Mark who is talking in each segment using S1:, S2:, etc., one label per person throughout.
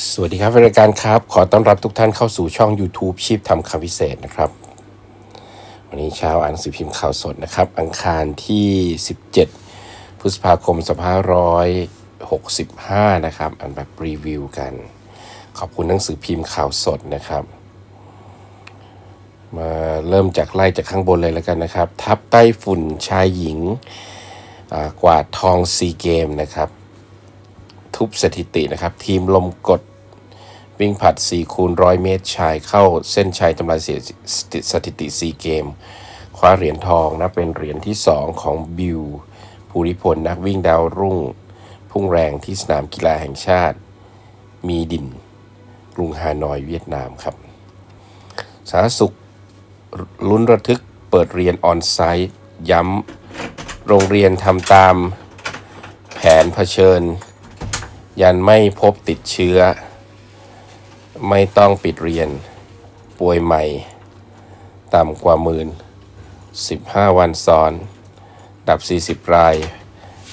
S1: สวัสดีครับรายการครับ ขอต้อนรับทุกท่านเข้าสู่ช่อง YouTube ชีพทำคำพิเศษนะครับ วันนี้เช้าอ่านหนังสือพิมพ์ข่าวสดนะครับ อังคารที่ 17 พฤษภาคม 2565 นะครับอ่านแบบรีวิวกัน ขอบคุณหนังสือพิมพ์ข่าวสดนะครับ มาเริ่มจากไล่จากข้างบนเลยแล้วกันนะครับ ทับไต้ฝุ่นชายหญิงกวาดทองซีเกมนะครับ ทุบสถิตินะครับ ทีมลมกดวิ่งผัด 4 คูณร้อยเมตรชายเข้าเส้นชัยทำลายสถิติซีเกม คว้าเหรียญทองนะ เป็นเหรียญที่ 2 ของบิวภูริพลนักวิ่งดาวรุ่ง พุ่งแรงที่สนามกีฬาแห่งชาติ มีดินกรุงฮานอยเวียดนามครับ สาธารณสุขลุ้นระทึกเปิดเรียนออนไซต์ย้ำโรงเรียนทำตามแผนเผชิญ ยันไม่พบติดเชื้อ ไม่ต้องปิดเรียน ป่วยใหม่ ต่ำกว่าหมื่น 15 วันซ้อน ดับ 40 ราย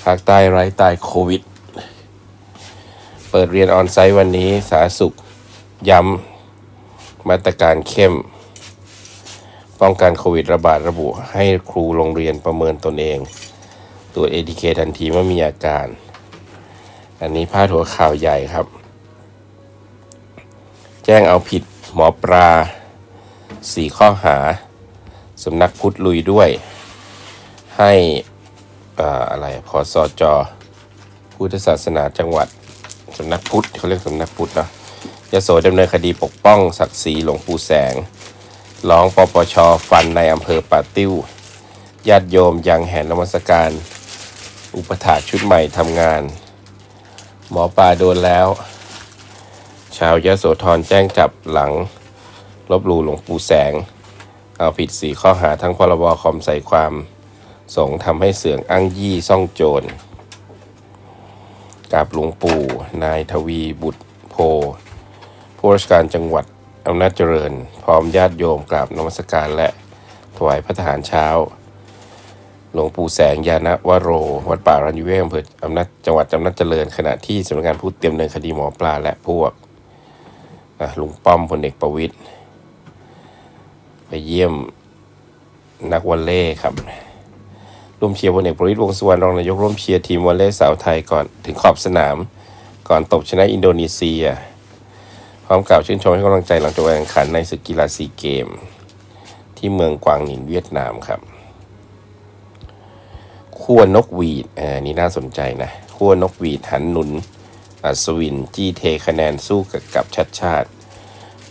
S1: ภาคใต้ไร้ตายโควิด เปิดเรียนออนไซต์วันนี้สาธารณสุข ย้ำ มาตรการเข้ม ป้องกันโควิดระบาดระบุให้ครูโรงเรียนประเมินตนเองตัวเอทีเคทันทีเมื่อมีอาการ อันนี้พาดหัวข่าวใหญ่ครับ แจ้งเอาผิดหมอปลาสี่ข้อหาสำนักพุทธลุยด้วย ให้อ่าอะไรพอสอจอพุทธศาสนาจังหวัดสำนักพุทธเขาเรียกสำนักพุทธเนอะยโสดำเนินคดีปกป้องศักดิ์ศรีหลวงปู่แสง ร้องปปช ฟันในอำเภอป่าติ้ว ญาติโยมยังแห่นมัสการ อุปถาชุดใหม่ทำงาน หมอปลาโดนแล้ว ชาวยะโสธรแจ้งจับหลัง ลบหลู่หลวงปู่แสง เอาผิดสี่ข้อหาทั้งพรบคอมใส่ความสงทำให้เสื่องอ้างยี่ซ่องโจรกับหลวงปู่ นายทวีบุตรโพผู้ราชการจังหวัดอำนาจเจริญ พร้อมญาติโยมกราบนมัสการและถวายพระทหารเช้า หลวงปู่แสงยานวโร วัดป่ารัญญเวศอำเภออำนาจจังหวัดอำนาจเจริญ ขณะที่สำนักงานผู้เตรียมดำเนินคดีหมอปลาและพวกลุงป้อมพลเอกประวิตยไปเยี่ยมนักวอลเล่ครับ ร่วมเชียร์พลเอกประวิตยวงสุวรรณรองนายกร่วมเชียร์ทีมวอลเล่สาวไทยก่อนถึงขอบสนาม ก่อนตบชนะอินโดนีเซีย พร้อมกล่าวชื่นชมให้กำลังใจหลังจาการแข่งขันในศึกกีฬาซีเกม ที่เมืองกวางหนิงเวียดนามครับ ขั้วนกหวีดอ่านี่น่าสนใจนะขั้วนกหวีดหันหนุนอัศวินจี้เทคะแนนสู้กับกับชัดชาติ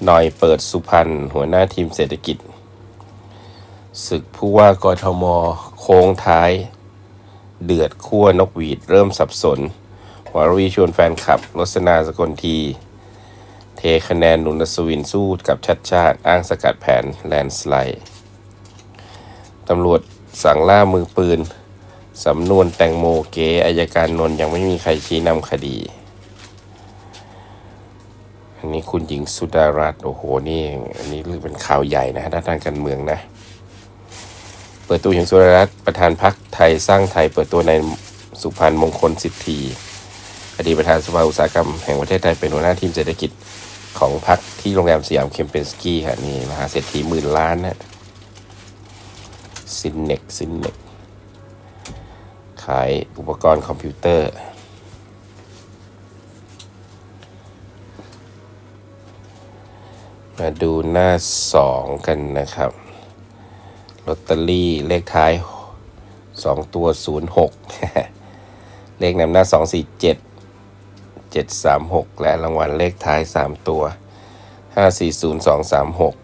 S1: หน่อยเปิดสุพรรณหัวหน้าทีมเศรษฐกิจ ศึกผู้ว่ากทม โค้งท้าย เดือดขั้วนกหวีดเริ่มสับสนวารวีชวนแฟนคลับรสนาสกลที เทคะแนนหนุนอัศวินสู้กับชัดชาติ อ้างสกัดแผนแลนสไลด์ตำรวจสั่งล่ามือปืน สำนวนแตงโมเก๋อายการนนท์ยังไม่มีใครชี้นำคดี อันนี้คุณหญิงสุดารัตน์โอ้โห นี่ อันนี้เป็นข่าวใหญ่นะด้านทางการเมืองนะ เปิดตัวหญิงสุดารัตน์ประธานพักไทยสร้างไทย เปิดตัวในสุพรรณมงคลสิทธีอดีตประธานสภาอุตสาหกรรมแห่งประเทศไทยเป็นหัวหน้าทีมเศรษฐกิจของพักที่โรงแรมสยามเคมเปนสกี้ค่ะนี่มหาเศรษฐีหมื่นล้านนะซินเน็กซินเน็ก ขายอุปกรณ์คอมพิวเตอร์ มาดูหน้าสองกันนะครับลอตเตอรี่เลขท้ายสองตัวศูนย์หกเลขนำหน้าสองสี่เจ็ดเจ็ดสามหกและรางวัลเลขท้ายสามตัวห้าสี่ศูนย์สองสามหก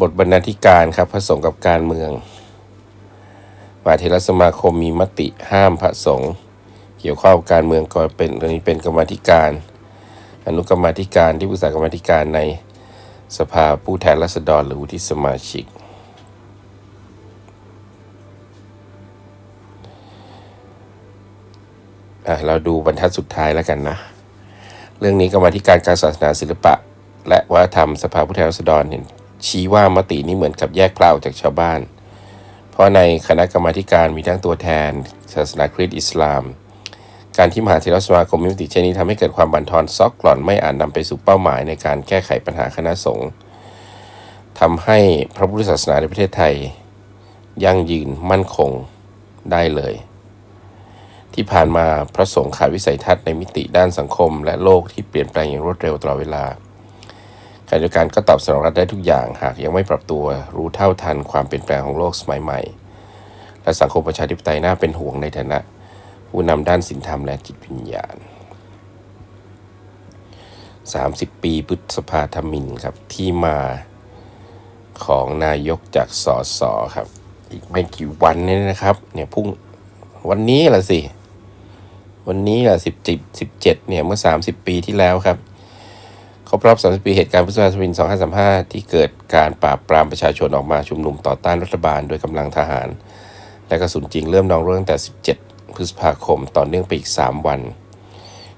S1: บทบรรณาธิการครับผสมกับการเมือง มหาเทรสมาคมมีมติห้ามพระสงฆ์เกี่ยวข้องกับการเมืองก็เป็นตอนนี้เป็นกรรมธิการ อนุกรรมธิการที่ปรึกษากรรมธิการในสภาผู้แทนราษฎรหรือวุฒิสมาชิก เราดูบรรทัดสุดท้ายแล้วกันนะ เรื่องนี้กรรมธิการการศาสนาศิลปะ และวัฒนธรรมสภาผู้แทนราษฎรเห็นชี้ว่ามตินี้เหมือนกับแยกเปล่าจากชาวบ้าน เพราะในคณะกรรมาการมีทั้งตัวแทน ศาสนาคริสต์อิสลาม การที่มหาเทรสมาคมมีมติเช่นนี้ทำให้เกิดความบั่นทอนซอกกร่อนไม่อาจนำไปสู่เป้าหมายในการแก้ไขปัญหาคณะสงฆ์ทำให้พระพุทธศาสนาในประเทศไทย ยั่งยืนมั่นคงได้เลย ที่ผ่านมาพระสงฆ์ขาดวิสัยทัศน์ในมิติด้านสังคม และโลกที่เปลี่ยนแปลงอย่างรวดเร็วตลอดเวลา ขณะเดียวกันก็ตอบสนองรัฐได้ทุกอย่าง หากยังไม่ปรับตัวรู้เท่าทันความเปลี่ยนแปลงของโลกสมัยใหม่ และสังคมประชาธิปไตยน่าเป็นห่วงในฐานะ ผู้นำด้านศีลธรรมและจิตวิญญาณ 30 ปีพฤษภาธมินครับที่มาของนายกจากสอสอครับ อีกไม่กี่วันนี้นะครับ เนี่ยพุ่งวันนี้ละสิ วันนี้ละสิบจิบสิบเจ็ดเนี่ยเมื่อ30ปีที่แล้วครับ ครบรอบ 30 ปีเหตุการณ์พฤษภาธมิน2535 ที่เกิดการปราบปรามประชาชนออกมาชุมนุมต่อต้านรัฐบาลโดยกำลังทหาร และกระสุนจริงเริ่มนองเรื่องตั้งแต่ 17 พฤษภาคมต่อเนื่องไปอีก 3 วัน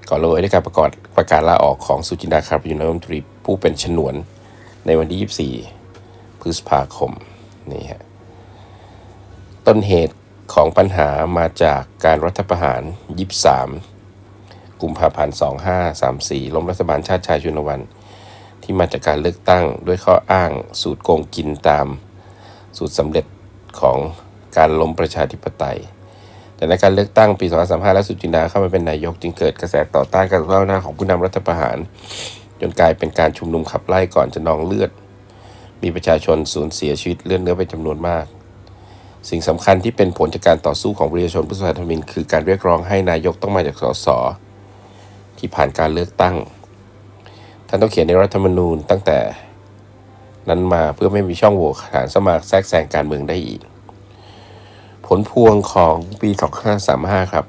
S1: ก่อนเลยด้วยการประกาศประกาศลาออกของสุจินดาคาร์ยุนรัฐมนตรีผู้เป็นฉนวนในวันที่ 24 พฤษภาคมนี่ฮะต้นเหตุของปัญหามาจากการรัฐประหาร 23 กุมภาพันธ์ 2534 ล้มรัฐบาลชาติชายชุนวันที่มาจากการเลือกตั้งด้วยข้ออ้างสูตรโกงกินตาม สูตรสำเร็จของการล้มประชาธิปไตย แต่ในการเลือกตั้งปี 2535 และสุจินดาเข้ามาเป็นนายกจึงเกิดกระแสต่อต้านการก้าวหน้าของผู้นำรัฐประหาร จนกลายเป็นการชุมนุมขับไล่ก่อนจะนองเลือด มีประชาชนสูญเสียชีวิตเลือดเนื้อเป็นจำนวนมาก สิ่งสำคัญที่เป็นผลจากการต่อสู้ของประชาชนผู้สมัครธมินคือการเรียกร้องให้นายกต้องมาจากสส ที่ผ่านการเลือกตั้ง ท่านต้องเขียนในรัฐธรรมนูญตั้งแต่นั้นมาเพื่อไม่มีช่องโหว่ฐานสมัครแทรกแซงการเมืองได้อีก ผลพวงของปี 2535 ครับ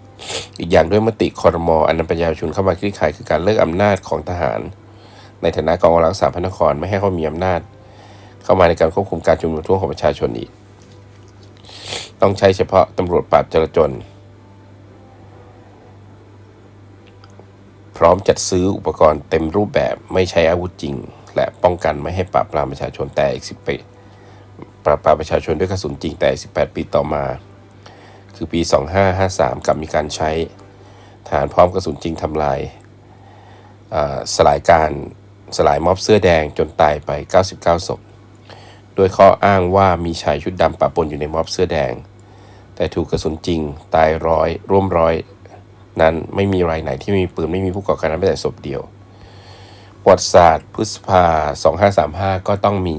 S1: อีกอย่างด้วยมติคอรมออันนำประชาชนเข้ามาคลี่คลายคือการเลิกอำนาจของทหาร ในฐานะกองกำลังรักษาพระนครไม่ให้เขามีอำนาจ เข้ามาในการควบคุมการชุมนุมทั่วของประชาชนอีก ต้องใช้เฉพาะตำรวจปราบจราจร พร้อมจัดซื้ออุปกรณ์เต็มรูปแบบไม่ใช้อาวุธจริง และป้องกันไม่ให้ปราบปรามประชาชนแต่อีกสิบปีปราบปรามประชาชนด้วยกระสุนจริงแต่อีก18ปีต่อมา คือปี 2553กลับมีการใช้ฐานพร้อมกระสุนจริงทำลายอ่าสลายการสลายม็อบเสื้อแดงจนตายไป 99ศพโดยข้ออ้างว่ามีชายชุดดำปะปนอยู่ในม็อบเสื้อแดง แต่ถูกกระสุนจริง ตายร้อยร่วมร้อย นั้นไม่มีรายไหนที่ไม่มีปืนไม่มีผู้ก่อการร้ายแม้แต่ศพเดียวปวัติศาสตร์พฤษภา 2535 ก็ต้องมี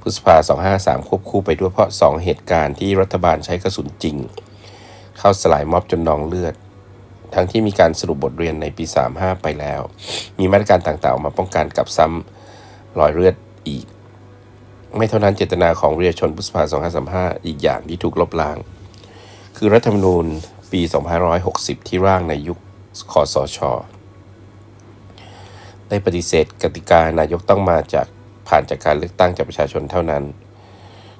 S1: พฤษภา 253 ควบคู่ไปด้วยเพราะ 2 เหตุการณ์ที่รัฐบาลใช้กระสุนจริง เข้าสลายม็อบจนนองเลือด ทั้งที่มีการสรุปบทเรียนในปี 35 ไปแล้ว มีมาตรการต่างๆออกมาป้องกันกับซ้ำรอยเลือดอีก ไม่เท่านั้นเจตนาของเรียชนพฤษภา 2535 อีกอย่างที่ถูกลบล้าง คือรัฐธรรมนูญ ปี 2560 ที่ร่างในยุคคอสช ได้ปฏิเสธกติกานายกต้องมาจากผ่านจากการเลือกตั้งจากประชาชนเท่านั้น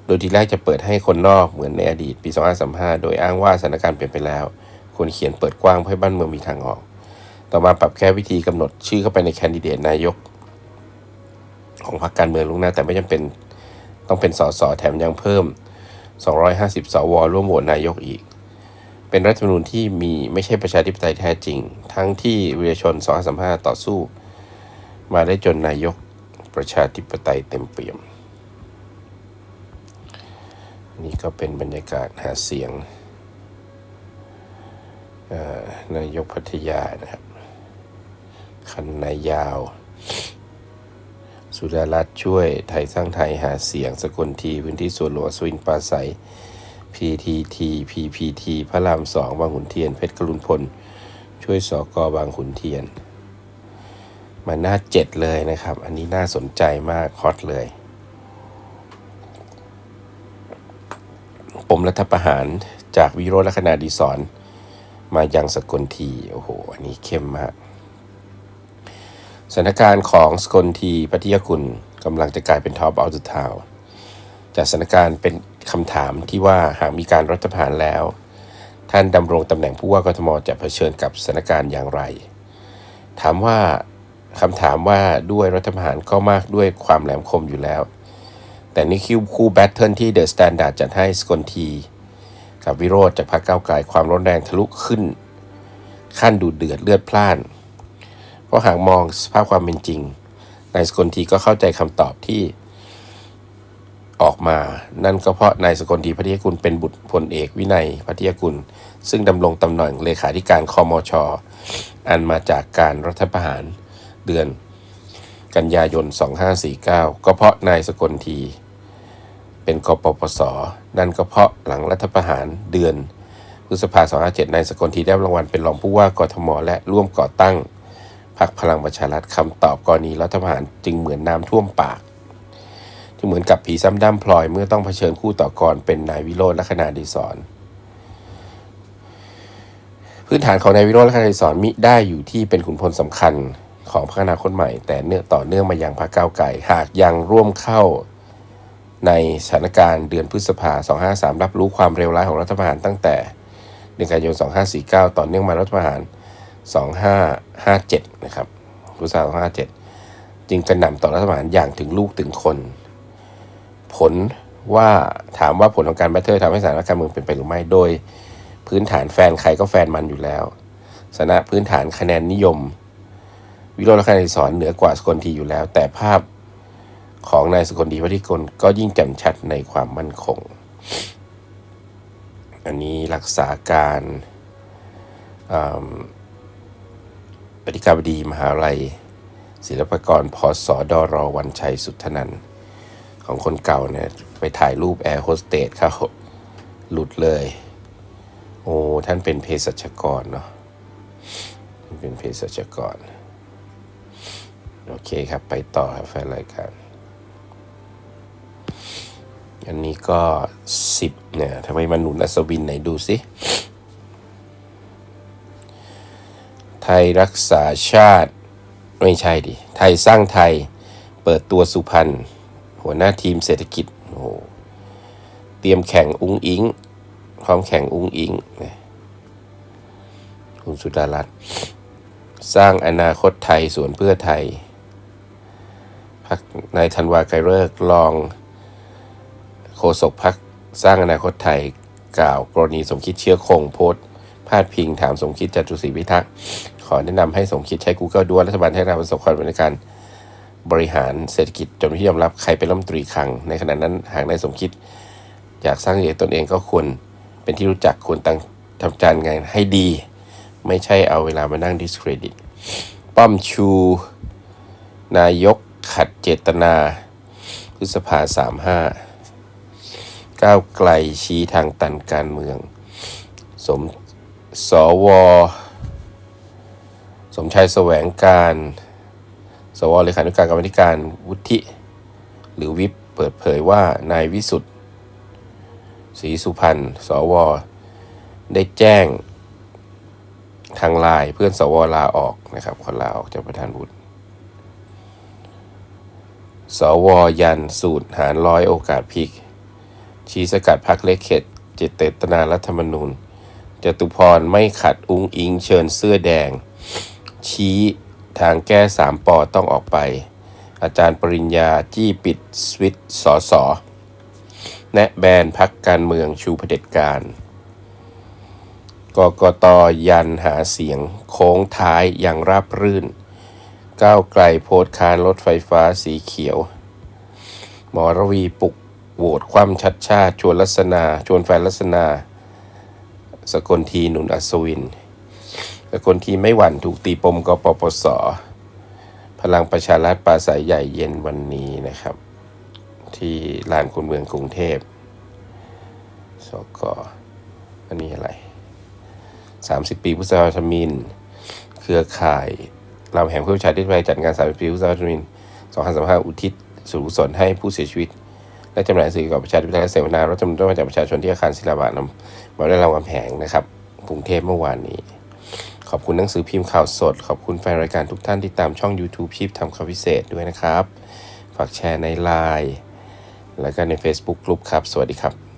S1: โดยทีแรกจะเปิดให้คนนอกเหมือนในอดีตปี 2535 โดยอ้างว่าสถานการณ์เปลี่ยนไปแล้ว ควรเขียนเปิดกว้างเพื่อบ้านเมืองมีทางออก ต่อมาปรับแค่วิธีกำหนดชื่อเข้าไปในแคนดิเดตนายก ของพรรคการเมืองลุกหน้าแต่ไม่จำเป็นต้องเป็นสสแถมยังเพิ่ม 250 สวร่วมโหวตนายกอีก เป็นรัฐธรรมนูญที่มีไม่ใช่ประชาธิปไตยแท้จริง ทั้งที่วิรชน2535 ต่อสู้ มาได้จนนายกประชาธิปไตยเต็มเปี่ยม นี่ก็เป็นบรรยากาศหาเสียงนายกพัทยานะครับ คันนายาว สุดารัตน์ช่วยไทยสร้างไทยหาเสียงสกลที พื้นที่ส่วนหลวงสวินปราศัย PTT PPT พระรามสองบางขุนเทียน เพชรกรุณพล ช่วยสอกอบางขุนเทียน มาหน้าเจ็ดเลยนะครับ อันนี้น่าสนใจมากฮอตเลยปมรัฐประหารจากวิโรจน์ลักษณะดีสอนมายังสกลที โอ้โห อันนี้เข้มมาก สถานการณ์ของสกลทีพัทยาคุณกำลังจะกลายเป็นท็อปเอาท์ทาวจากสถานการณ์เป็น คำถามที่ว่าหากมีการรัฐประหารแล้ว ท่านดำรงตำแหน่งผู้ว่ากทมจะเผชิญกับสถานการณ์อย่างไร ถามว่าคำถามว่าด้วยรัฐประหารก็มากด้วยความแหลมคมอยู่แล้ว แต่นี่คิวคู่แบทเทิลที่เดอะสแตนดาร์ดจัดให้สกลที กับวิโรธจากพรรคก้าวไกลความร้อนแรงทะลุขึ้น ขั้นดูเดือดเลือดพล่าน เพราะหากมองสภาพความเป็นจริงนายสกลทีก็เข้าใจคำตอบที่ ออกมา นั่นก็เพราะนายสกลทีพัทยกุลเป็นบุตรพลเอกวินัยพัทยกุล ซึ่งดำรงตำแหน่งเลขาธิการคอมชอันมาจากการรัฐประหารเดือนกันยายน 2549 ก็เพราะนายสกลทีเป็นกปปส นั่นก็เพราะหลังรัฐประหารเดือนพฤษภาคม257นายสกลทีได้รับรางวัลเป็นรองผู้ว่ากทมและร่วมก่อตั้งพรรคพลังประชารัฐคำตอบกรณีรัฐประหารจึงเหมือนน้ำท่วมปาก ที่เหมือนกับผีซ้ำด้ำพลอยเมื่อต้องเผชิญคู่ต่อกรเป็นนายวิโรจน์ลัคนาดีศรพื้นฐานของนายวิโรจน์ลัคนาดีศรมิได้อยู่ที่เป็นขุนพลสำคัญของพรรคอนาคตใหม่ แต่เนื่องต่อเนื่องมายังพรรคก้าวไกลหากยังร่วมเข้าในสถานการณ์เดือนพฤษภา 253 รับรู้ความเร็วร้ายของรัฐประหารตั้งแต่เดือนกันยายน 2549 ต่อเนื่องมารัฐประหาร 2557 นะครับพฤษภา 2557 จึงกระหน่ำต่อรัฐประหารอย่างถึงลูกถึงคน ผลว่าถามว่าผลของการแบทเทิลทำให้สถานการณ์เมืองเป็นไปหรือไม่โดย พื้นฐานแฟนใครก็แฟนมันอยู่แล้วสนะพื้นฐานคะแนนนิยม วิโรจน์ลักษณะสอนเหนือกว่าสกลทีอยู่แล้ว แต่ภาพของนายสกลดีวัฒนิกลก็ยิ่งแจ่มชัดในความมั่นคง อันนี้รักษาการปฏิการบดีมหาลัย ศิลปากรพศดรวันชัยสุทธนันท์ ของคนเก่าเนี่ย ไปถ่ายรูปแอร์โฮสเตสเขาหลุดเลย โอ้ท่านเป็นเภสัชกรเนาะท่านเป็นเภสัชกร โอเคครับไปต่อครับแฟนรายการอันนี้ก็สิบเนี่ยทำไมมันหนุนอัศวินไหนดูสิ ไทยรักษาชาติ ไม่ใช่ดิ ไทยสร้างไทยเปิดตัวสุพรรณ หัวหน้าทีมเศรษฐกิจโอ้เตรียมแข่งอุ้งอิงพร้อมแข่งอุ้งอิงนะคุณสุดารัตน์สร้างอนาคตไทยสวนเพื่อไทยพักนายธันวาไกรเลิกลองโฆษกพักสร้างอนาคตไทยกล่าวกรณีสมคิดเชื้อคงโพสต์พาดพิงถามสมคิดจตุศรีพิทักษ์ ขอแนะนำให้สมคิดใช้ Google ด้วยรัฐบาลให้เราประสบความสำเร็จในการ บริหารเศรษฐกิจจนที่ยอมรับใครเป็นรัฐมนตรีคลัง ในขณะนั้นหากนายสมคิดอยากสร้างเอกตนเองก็ควรเป็นที่รู้จักควรตั้งทำจานงานให้ดี ไม่ใช่เอาเวลามานั่งดิสเครดิต ป้อมชู นายกขัดเจตนาพฤษภาสามห้าก้าวไกลชี้ทางตันการเมือง สมสว สมชายแสวงการ สวเลขานุการกรรมธิการวุฒิ หรือวิปเปิดเผยว่านายวิสุทธ์ศรีสุพรรณสว ได้แจ้งทางไลน์เพื่อนสวลาออกนะครับคนลาออกจากประธานวุฒิสวยันสูตรหารร้อยโอกาสพลิก ชี้สกัดพักเล็กเขตเจตเตนารัฐธรรมนูญจตุพรไม่ขัดอุ้งอิงเชิญเสื้อแดง ชี้ ทางแก้สามปอต้องออกไป อาจารย์ปริญญาจี้ปิดสวิตสอสอแนะแบนพักการเมืองชูเผด็จการกกตยันหาเสียงโค้งท้ายอย่างราบรื่น ก้าวไกลโพสคานรถไฟฟ้าสีเขียว หมอระวีปลุกโหวตคว่ำชัดชาติชวนลัษนาชวนแฟนลัษนาสกลทีหนุนอัศวิน สกลทีไม่หวั่นถูกตีปมกปปส พลังประชารัฐปราศัยใหญ่เย็นวันนี้นะครับ ที่ลานคนเมืองกรุงเทพสกอันนี้อะไร 30 ปีพุทธศาสมิน เครือข่ายรามแห่งเพื่อประชาธิปไตยจัดงาน 30 ปีพุทธศาสมิน 2535 อุทิศส่วนกุศลให้ผู้เสียชีวิต และจำหน่ายสื่อกับประชาธิปไตยและเสวนารัฐมนตรีมาจากประชาชนที่อาคารศิลปะนำมาได้รางวัลแผงนะครับกรุงเทพเมื่อวานนี้ ขอบคุณหนังสือพิมพ์ข่าวสด ขอบคุณแฟนรายการทุกท่านที่ตามช่อง YouTube ชีพทำข่าวพิเศษด้วยนะครับ ฝากแชร์ในไลน์แล้วก็ใน Facebook กลุ่มครับ สวัสดีครับ